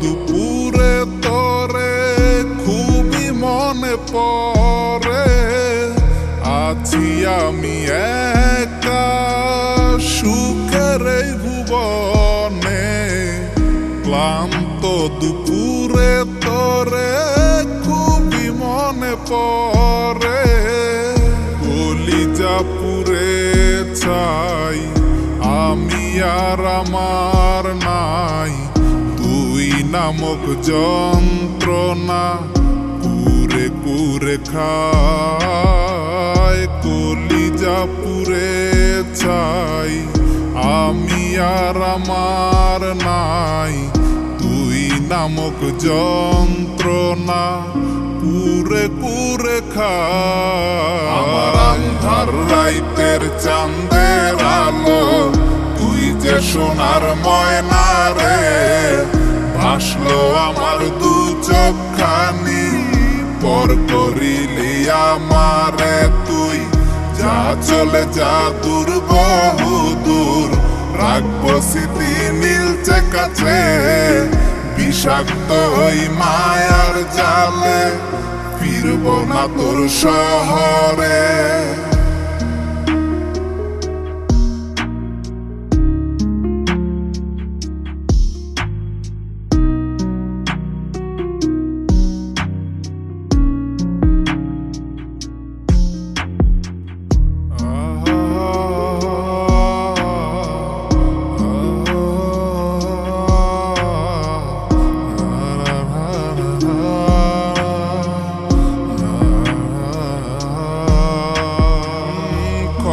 দুপুরে তরে খুবই মনে পড়ে। আছি আমি একা সুখের এই ভুবনে। ক্লান্ত দুপুরে তরে খুবই মনে পড়ে। কলিজা পুরে চাই আমি আর আমার নাই। নামক যন্ত্রণা পুরে পুরে খায়, কলিজা পুরে চাই আমি আর আমার নাই তুই নামক যন্ত্রণা পুরে পুরে খায়। আন্ধার রাইতের চাঁদের আলো, তুই যে সোনার ময়না রে। ভাসলো আমার দু চোখখানি, পর করিলি আমারে তুই। যা চলে যা দূর বহু দূর, রাখব স্মৃতি নীলচে কাছে। বিষাক্ত ওই মায়ার জালে, ফিরব না তোর শহরে।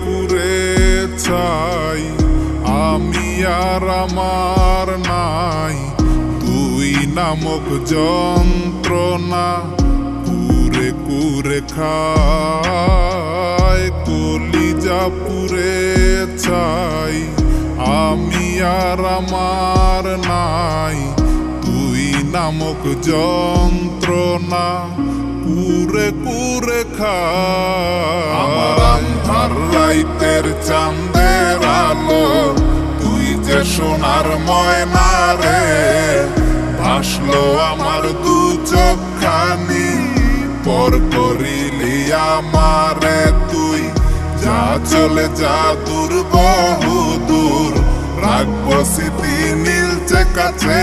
পুরে চাই, আমি আর আমার নাই। তুই নামক যন্ত্রণা পুরে কুরে খায়, কলিজা পুরে চাই, আমি আর আমার নাই। তুই নামক যন্ত্রণা পুরে পুরে খায় আমার রাইতের চাঁদের আলো। তুই যে সোনার ময়না রে, ভাসলো আমার দু চোখখানি। পর করিলি আমারে তুই, যা চলে যা দূর বহু দূর রাখব স্মৃতি নীলচে কাছে।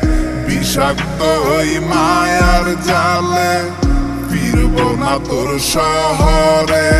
বিষাক্ত হই মায়ার জালে ফিরব না তোর শহরে।